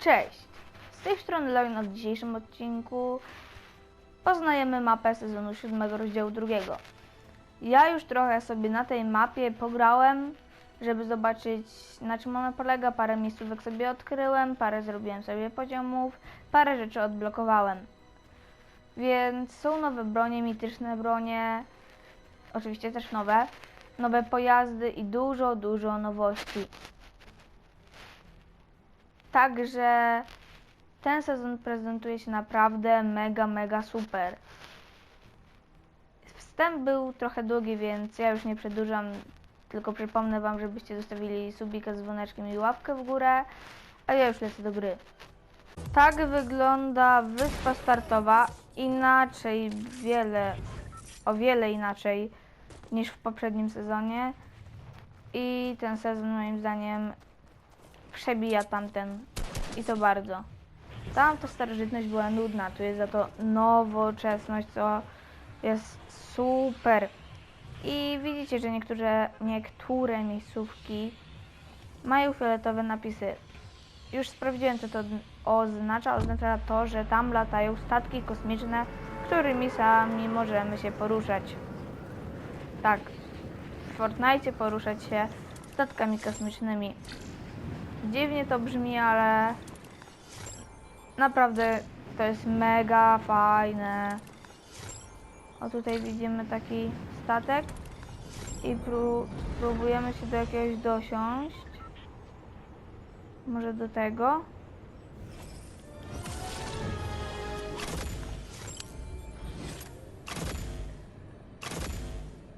Cześć! Z tej strony Leon w dzisiejszym odcinku poznajemy mapę sezonu 7 rozdziału drugiego. Ja już trochę sobie na tej mapie pograłem, żeby zobaczyć na czym ona polega. Parę miejscówek sobie odkryłem, parę zrobiłem sobie poziomów, parę rzeczy odblokowałem. Więc są nowe bronie, mityczne bronie, oczywiście też nowe, nowe pojazdy i dużo, dużo nowości. Także ten sezon prezentuje się naprawdę mega, mega super. Wstęp był trochę długi, więc ja już nie przedłużam, tylko przypomnę Wam, żebyście zostawili subika z dzwoneczkiem i łapkę w górę, a ja już lecę do gry. Tak wygląda wyspa startowa, inaczej, wiele, o wiele inaczej niż w poprzednim sezonie i ten sezon moim zdaniem przebija tamten i to bardzo. Tamta starożytność była nudna, tu jest za to nowoczesność, co jest super. I widzicie, że niektóre, niektóre miejscówki mają fioletowe napisy. Już sprawdziłem, co to oznacza. Oznacza to, że tam latają statki kosmiczne, którymi sami możemy się poruszać. Tak, w Fortnite poruszać się statkami kosmicznymi. Dziwnie to brzmi, ale naprawdę to jest mega fajne. O tutaj widzimy taki statek i pró próbujemy się do jakiegoś dosiąść. Może do tego.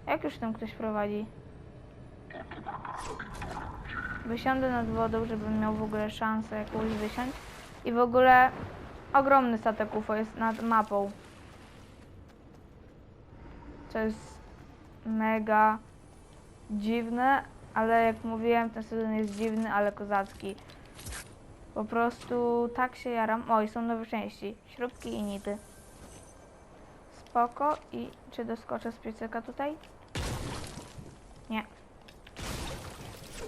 Jak już tam ktoś prowadzi? Wysiądę nad wodą, żebym miał w ogóle szansę jakąś wysiąść. I w ogóle ogromny statek UFO jest nad mapą. Co jest mega dziwne, ale jak mówiłem, ten sezon jest dziwny, ale kozacki. Po prostu tak się jaram. Oj, są nowe części. Śrubki i nity. Spoko. I czy doskoczę z piecyka tutaj? Nie.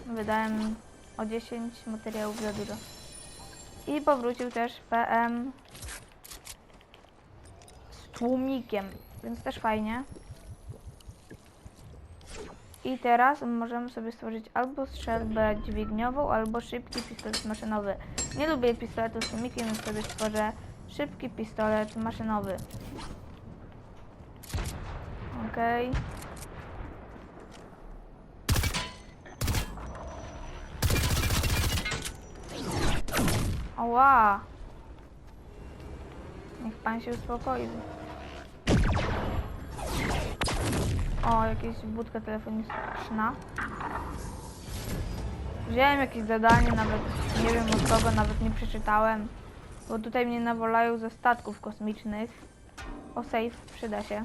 Wydałem o 10 materiałów za dużo. I powrócił też PM z tłumikiem, więc też fajnie. I teraz możemy sobie stworzyć albo strzelbę dźwigniową, albo szybki pistolet maszynowy. Nie lubię pistoletu z tłumikiem, więc sobie stworzę szybki pistolet maszynowy. Okej. Oła! Niech pan się uspokoi. O, jakieś budka telefoniczna. Wziąłem jakieś zadanie, nawet nie wiem od kogo, nawet nie przeczytałem. Bo tutaj mnie nawolają ze statków kosmicznych. O, safe, przyda się.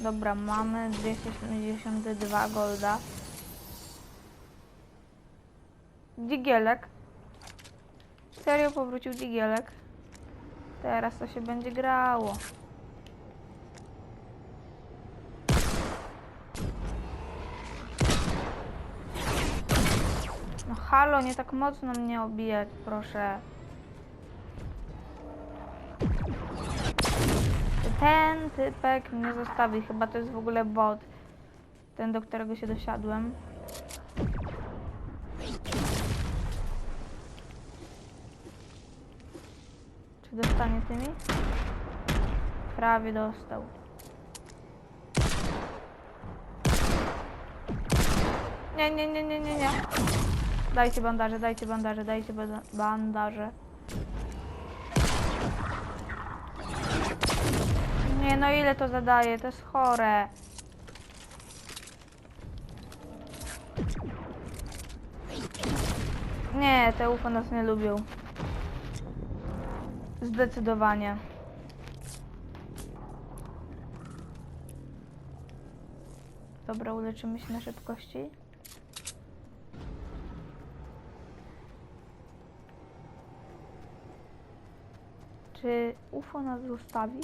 Dobra, mamy 272 golda. Digielek. Serio powrócił Digielek. Teraz to się będzie grało. No halo, nie tak mocno mnie obijać, proszę. Ten typek mnie zostawi, chyba to jest w ogóle bot. Ten, do którego się dosiadłem. Czy dostanie tymi? Prawie dostał. Nie, nie, nie, nie, nie, nie. Dajcie bandaże, dajcie bandaże, dajcie bandaże. Nie, no ile to zadaje? To jest chore. Nie, te UFO nas nie lubią. Zdecydowanie. Dobra, uleczymy się na szybkości. Czy UFO nas zostawi?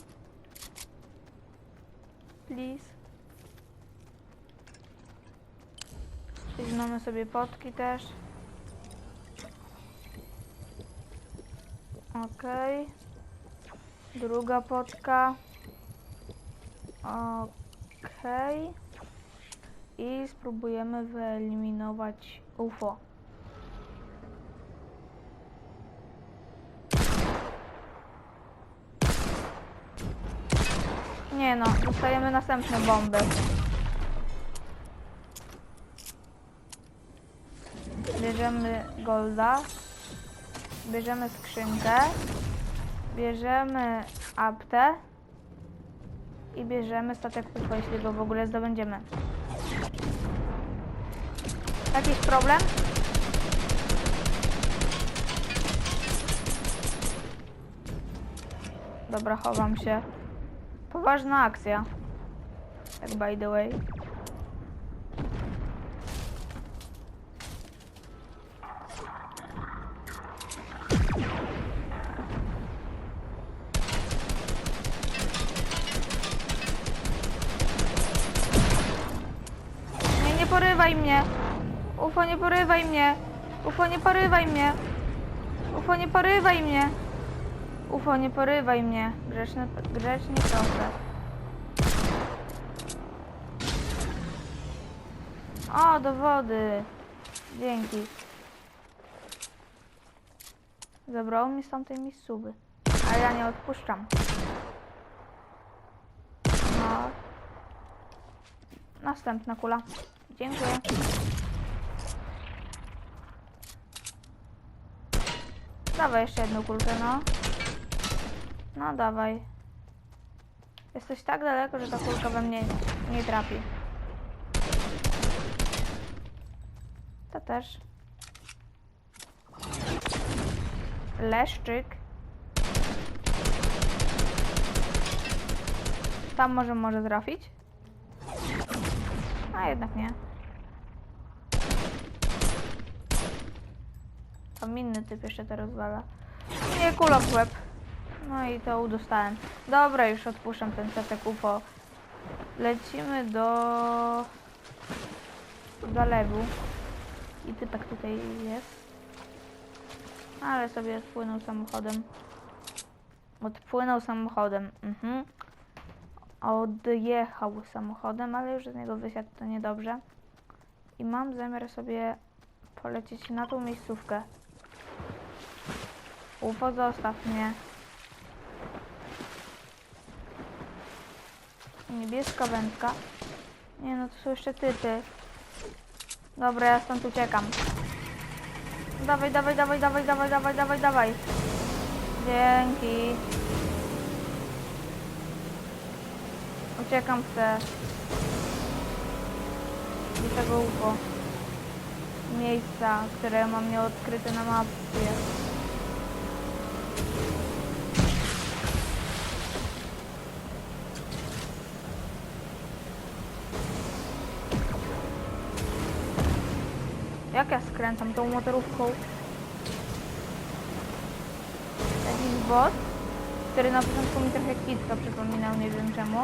Please. Weźmiemy sobie potki też. Okej. Druga potka. Okej. I spróbujemy wyeliminować UFO. Nie no, dostajemy następne bomby. Bierzemy golda. Bierzemy skrzynkę. Bierzemy aptę. I bierzemy statek UFO, jeśli go w ogóle zdobędziemy. Jakiś problem? Dobra, chowam się. Poważna akcja. Tak by the way. Nie porywaj mnie. UFO, nie porywaj mnie. UFO, nie porywaj mnie. UFO, nie porywaj mnie. Grzeczne, grzecznie proszę. O, do wody. Dzięki. Zabrało mi z tamtej miejscówy. A ja nie odpuszczam. No. Następna kula. Dziękuję. Dawaj jeszcze jedną kulkę, no. No dawaj. Jesteś tak daleko, że ta kulka we mnie nie trafi. To też. Leszczyk. Tam może może trafić? A jednak nie. Tam inny typ jeszcze to rozwala. Nie, kula w łeb. No i to udostałem. Dobra, już odpuszczam ten setek UFO. Lecimy do... zalewu. I typek tutaj jest. Ale sobie odpłynął samochodem. Odpłynął samochodem. Mhm. Odjechał samochodem, ale już z niego wysiadł, to niedobrze. I mam zamiar sobie polecieć na tą miejscówkę. UFO, zostaw mnie. Niebieska wędka. Nie no, to są jeszcze typy. Dobra, ja stąd uciekam. Dawaj, dawaj, dawaj, dawaj, dawaj, dawaj, dawaj, dawaj. Dzięki. Uciekam chcę. Do tego UFO. Miejsca, które mam nieodkryte na mapie. Jak ja skręcam tą motorówką? Jakiś bot, który na początku mi trochę kitka przypominał, nie wiem czemu.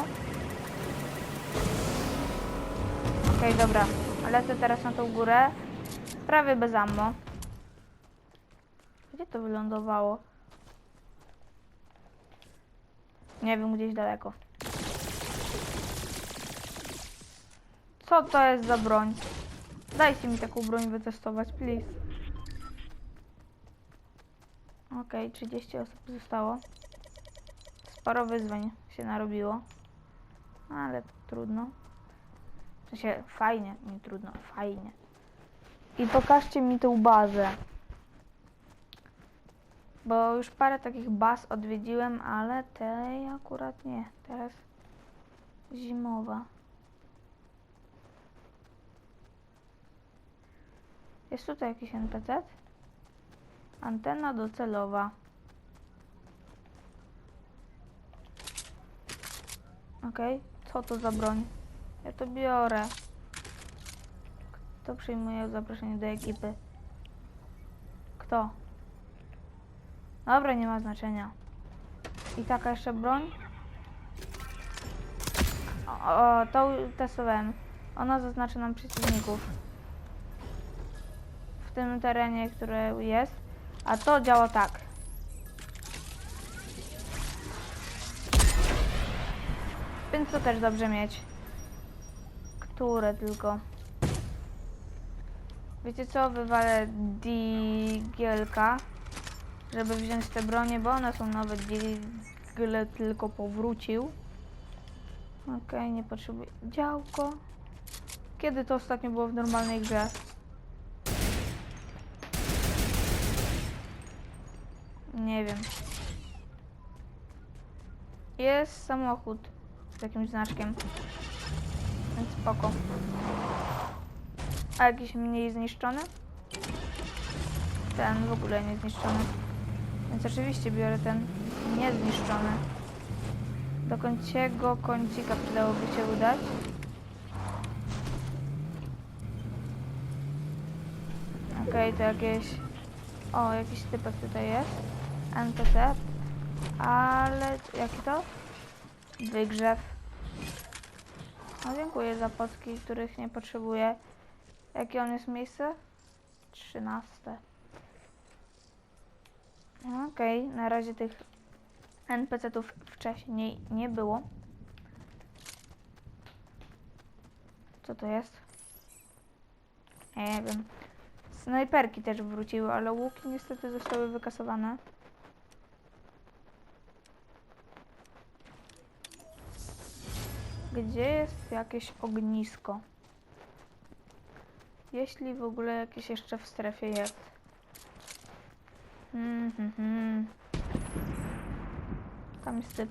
Okej, dobra. Lecę teraz na tą górę. Prawie bez ammo. Gdzie to wylądowało? Nie wiem, gdzieś daleko. Co to jest za broń? Dajcie mi taką broń wytestować, please. Okej, 30 osób zostało. Sporo wyzwań się narobiło. Ale trudno. W sensie fajnie, nie trudno, fajnie. I pokażcie mi tą bazę. Bo już parę takich baz odwiedziłem, ale tej akurat nie. Teraz zimowa. Jest tutaj jakiś NPC? Antena docelowa. Okej, co to za broń? Ja to biorę. Kto przyjmuje zaproszenie do ekipy? Kto? Dobra, nie ma znaczenia. I taka jeszcze broń? O, o tą testowałem. Ona zaznacza nam przeciwników. Tym terenie, który jest. A to działa tak. Więc to też dobrze mieć. Które tylko. Wiecie co? Wywalę digielka, żeby wziąć te bronie, bo one są nowe. Digle tylko powrócił. Okej, nie potrzebuję. Działko. Kiedy to ostatnio było w normalnej grze? Nie wiem. Jest samochód z jakimś znaczkiem. Więc spoko. A jakiś mniej zniszczony? Ten w ogóle nie zniszczony. Więc oczywiście biorę ten niezniszczony. Do końciego kącika przydałoby się udać. Okej, to jakieś... O, jakiś typek tutaj jest. NPC. Ale... Jaki to? Wygrzew. No dziękuję za potki, których nie potrzebuję. Jakie on jest miejsce? 13. Okej, na razie tych NPC-ów wcześniej nie było. Co to jest? Nie wiem. Snajperki też wróciły, ale łuki niestety zostały wykasowane. Gdzie jest jakieś ognisko? Jeśli w ogóle jakieś jeszcze w strefie jest. Hmm, hmm, hmm. Tam jest typ.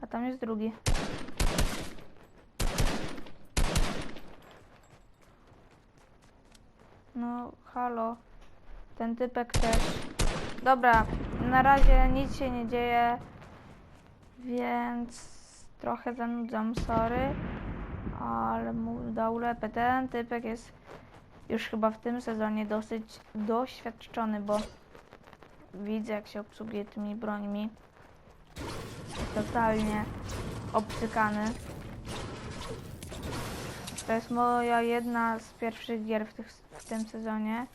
A tam jest drugi. No, halo. Ten typek też. Dobra, na razie nic się nie dzieje, więc trochę zanudzam, sorry. Ale mu dał lepę. Ten typek jest już chyba w tym sezonie dosyć doświadczony, bo widzę jak się obsługuje tymi brońmi. Totalnie obcykany. To jest moja jedna z pierwszych gier w, tych, w tym sezonie.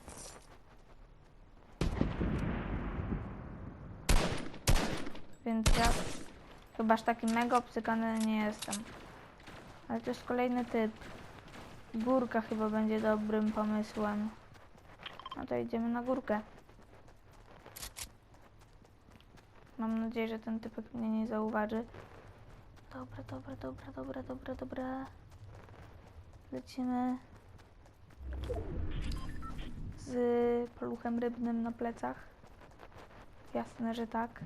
Więc ja chyba aż taki mega obcykany nie jestem. Ale to jest kolejny typ. Górka chyba będzie dobrym pomysłem. No to idziemy na górkę. Mam nadzieję, że ten typek mnie nie zauważy. Dobra, dobra, dobra, dobra, dobra, dobra. Lecimy z paluchem rybnym na plecach. Jasne, że tak.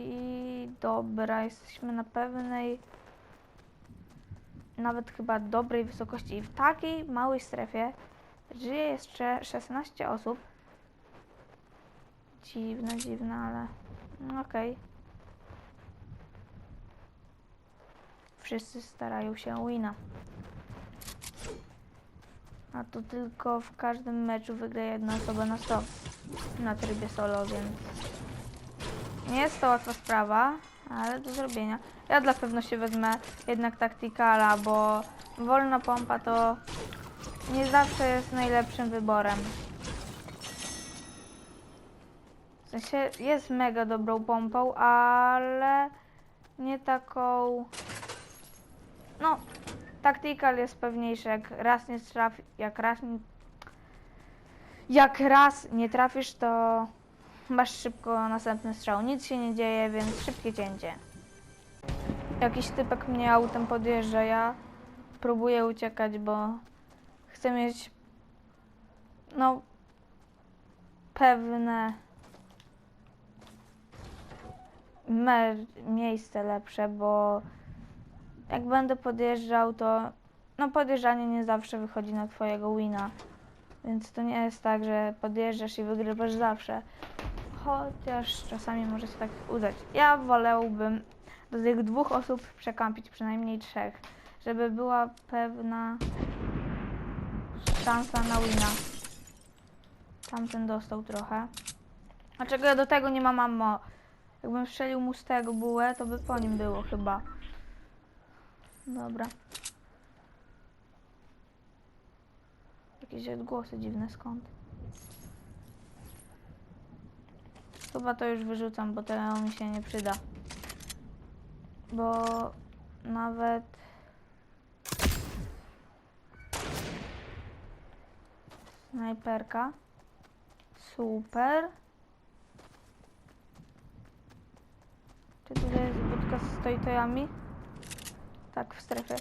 I dobra, jesteśmy na pewnej, nawet chyba dobrej wysokości. I w takiej małej strefie żyje jeszcze 16 osób. Dziwne, dziwne, ale okej. Wszyscy starają się wina. A to tylko w każdym meczu wygra jedna osoba na 100 na trybie solo, więc nie jest to łatwa sprawa, ale do zrobienia. Ja dla pewności wezmę jednak taktykala, bo wolna pompa to nie zawsze jest najlepszym wyborem. W sensie jest mega dobrą pompą, ale nie taką. No, taktykal jest pewniejszy, jak raz nie trafi, jak raz nie, jak raz nie trafisz, to masz szybko następny strzał. Nic się nie dzieje, więc szybkie cięcie. Jakiś typek mnie autem podjeżdża, ja próbuję uciekać, bo chcę mieć no pewne miejsce lepsze, bo jak będę podjeżdżał, to no podjeżdżanie nie zawsze wychodzi na twojego wina. Więc to nie jest tak, że podjeżdżasz i wygrywasz zawsze. Chociaż czasami może się tak udać. Ja wolałbym do tych dwóch osób przekampić przynajmniej trzech, żeby była pewna szansa na wina. Tamten dostał trochę. Dlaczego ja do tego nie mam ammo? Jakbym strzelił mu z tego bułę, to by po nim było chyba. Dobra. jakieś odgłosy dziwne skąd. Chyba to już wyrzucam, bo to mi się nie przyda. Bo nawet snajperka. Super. Czy tutaj jest budka z tojtojami? Tak, w strefie.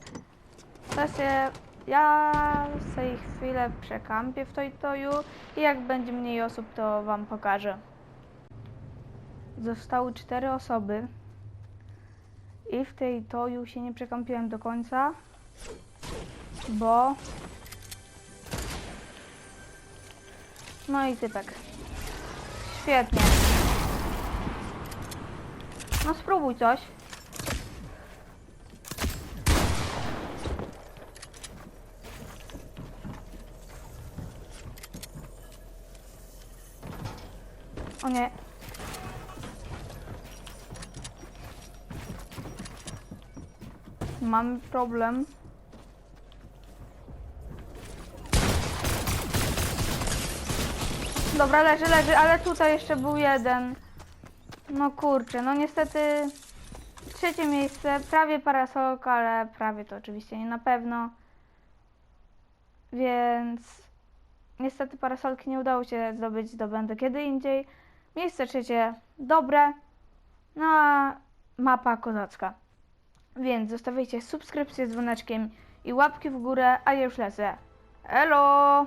Teraz się, ja sobie chwilę przekampię w tojtoju i jak będzie mniej osób, to wam pokażę. Zostały cztery osoby i w tej toju się nie przekampiłem do końca, bo... No i typek. Świetnie. No spróbuj coś. O nie. Mamy problem. Dobra, leży, leży, ale tutaj jeszcze był jeden. No kurczę, no niestety trzecie miejsce, prawie parasolka, ale prawie to oczywiście nie na pewno. Więc niestety parasolki nie udało się zdobyć, zdobędę kiedy indziej. Miejsce trzecie dobre, no a mapa kozacka. Więc zostawiajcie subskrypcję z dzwoneczkiem i łapki w górę, a ja już lecę. Elo!